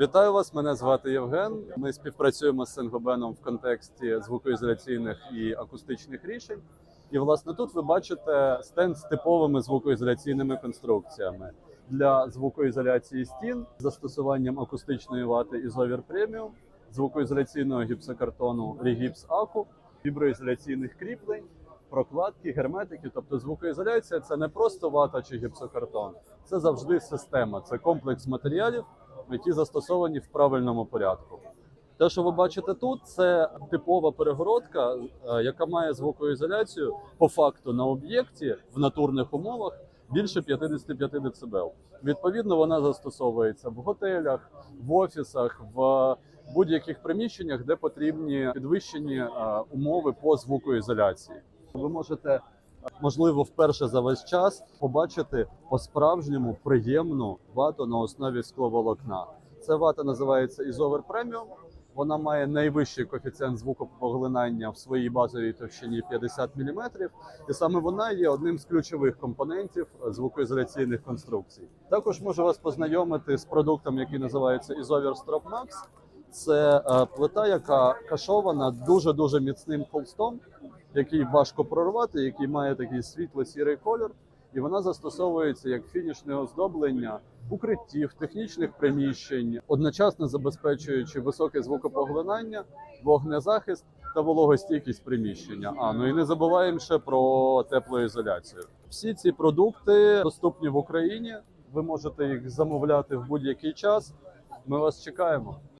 Вітаю вас! Мене звати Євген. Ми співпрацюємо з Сенгобеном в контексті звукоізоляційних і акустичних рішень. І власне тут ви бачите стенд з типовими звукоізоляційними конструкціями для звукоізоляції стін з застосуванням акустичної вати Ізовір Преміум, звукоізоляційного гіпсокартону Рігіпс Аку, віброізоляційних кріплень, прокладки, герметики. Тобто звукоізоляція це не просто вата чи гіпсокартон, це завжди система, це комплекс матеріалів, які застосовані в правильному порядку. Те, що ви бачите тут, це типова перегородка, е, яка має звукоізоляцію по факту на об'єкті в натурних умовах більше 55 дБ. Відповідно, вона застосовується в готелях, в офісах, в будь-яких приміщеннях, де потрібні підвищені е, умови по звукоізоляції. Ви можете можливо вперше за весь час побачити по-справжньому приємну вату на основі скловолокна. Ця вата називається Isover Premium. Вона має найвищий коефіцієнт звукопоглинання в своїй базовій товщині 50 мм, і саме вона є одним з ключових компонентів звукоізоляційних конструкцій. Також можу вас познайомити з продуктом, який називається Isover Strop Max. Це е, плита, яка кашована дуже дуже міцним холстом, який важко прорвати, який має такий світло-сірий колір, і вона застосовується як фінішне оздоблення укриттів, технічних приміщень, одночасно забезпечуючи високе звукопоглинання, вогнезахист та вологостійкість приміщення. А ну і не забуваємо ще про теплоізоляцію. Всі ці продукти доступні в Україні. Ви можете їх замовляти в будь-який час. Ми вас чекаємо.